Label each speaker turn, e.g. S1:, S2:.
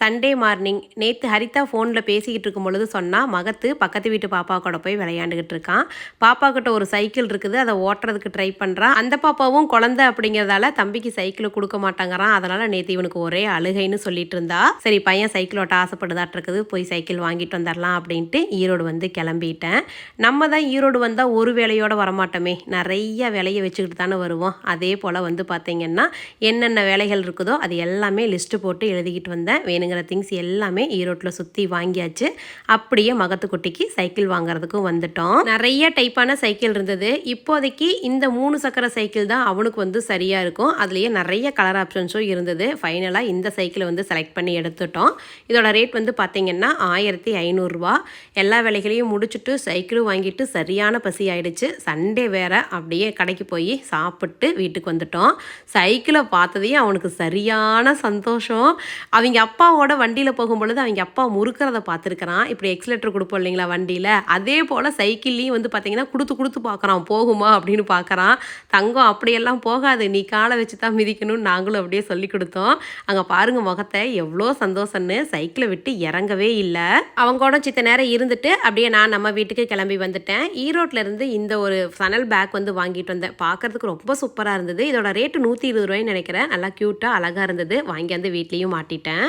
S1: Sunday morning நேற்று ஹரிதா ஃபோனில் பேசிக்கிட்டு இருக்கும் பொழுது சொன்னால் மகத்து பக்கத்து வீட்டு பாப்பா கூட போய் விளையாண்டுக்கிட்டு இருக்கான். பாப்பா கிட்ட ஒரு சைக்கிள் இருக்குது அதை ஓட்டுறதுக்கு ட்ரை பண்ணுறான் அந்த பாப்பாவும் குழந்தை அப்படிங்கிறதால தம்பிக்கு சைக்கிள் கொடுக்க மாட்டாங்கிறான். அதனால் நேற்று இவனுக்கு ஒரே அழுகைன்னு சொல்லிட்டு இருந்தா. சரி பையன் சைக்கிள் ஓட்ட ஆசைப்படுதாட்டு இருக்குது போய் சைக்கிள் வாங்கிட்டு வந்துடலாம் அப்படின்ட்டு ஈரோடு வந்து கிளம்பிட்டேன். நம்ம தான் ஈரோடு வந்தால் ஒரு வேலையோட வரமாட்டோமே. நிறைய வேலையை வச்சுக்கிட்டு தானே வருவோம். அதே போல் வந்து பார்த்தீங்கன்னா என்னென்ன வேலைகள் இருக்குதோ அது எல்லாமே லிஸ்ட்டு போட்டு எழுதிக்கிட்டு வந்தேன். வேணுங்கிற திங்ஸ் எல்லாமே ஈரோட்டில் சுற்றி வாங்கியாச்சு. அப்படியே மகத்துக்குட்டிக்கு சைக்கிள் வாங்குறதுக்கும் வந்துட்டோம். நிறைய டைப்பான சைக்கிள் இருந்தது. இப்போதைக்கு இந்த மூணு சக்கர சைக்கிள் தான் அவனுக்கு வந்து சரியாக இருக்கும். அதுலேயே நிறைய கலர் ஆப்ஷன்ஸும் இருந்தது. ஃபைனலாக இந்த சைக்கிளை வந்து செலக்ட் பண்ணி எடுத்துட்டோம். இதோட ரேட் வந்து பார்த்தீங்கன்னா ஆயிரத்தி ஐநூறுரூவா எல்லா வேலைகளையும் முடிச்சுட்டு சைக்கிளும் வாங்கிட்டு சரியான பசி ஆயிடுச்சு. சண்டே வேற அப்படியே கடைக்கு போய் சாப்பிட்டு வீட்டுக்கு வந்துட்டோம். சைக்கிளை பார்த்ததையும் அவனுக்கு சரியான சந்தோஷம். அவங்க அம்மாவோட வண்டியில் போகும்பொழுது அவங்க அப்பா முறுக்கிறத பார்த்துருக்குறான். இப்படி எக்ஸலேட்டர் கொடுப்போம் இல்லைங்களா வண்டியில்? அதே போல் சைக்கிள்லேயும் வந்து பார்த்தீங்கன்னா கொடுத்து கொடுத்து பார்க்குறான். போகுமா அப்படின்னு பார்க்குறான். தங்கம் அப்படியெல்லாம் போகாது. நீ காலை வச்சு தான் மிதிக்கணும்னு நாங்களும் அப்படியே சொல்லி கொடுத்தோம். அங்கே பாருங்கள் முகத்தை. எவ்வளோ சந்தோஷம்னு. சைக்கிளை விட்டு இறங்கவே இல்லை. அவங்க கூட சித்த நேரம் இருந்துட்டு அப்படியே நான் நம்ம வீட்டுக்கு கிளம்பி வந்துட்டேன். ஈரோட்ல இருந்து இந்த ஒரு சனல் பேக் வந்து வாங்கிட்டு வந்தேன். பார்க்கறதுக்கு ரொம்ப சூப்பராக இருந்தது. இதோட ரேட்டு நூற்றி இருபது ரூபாய்ன்னு நினைக்கிறேன். நல்லா க்யூட்டாக அழகாக இருந்தது. வாங்கி வந்து வீட்லேயும் மாட்டிட்டேன்.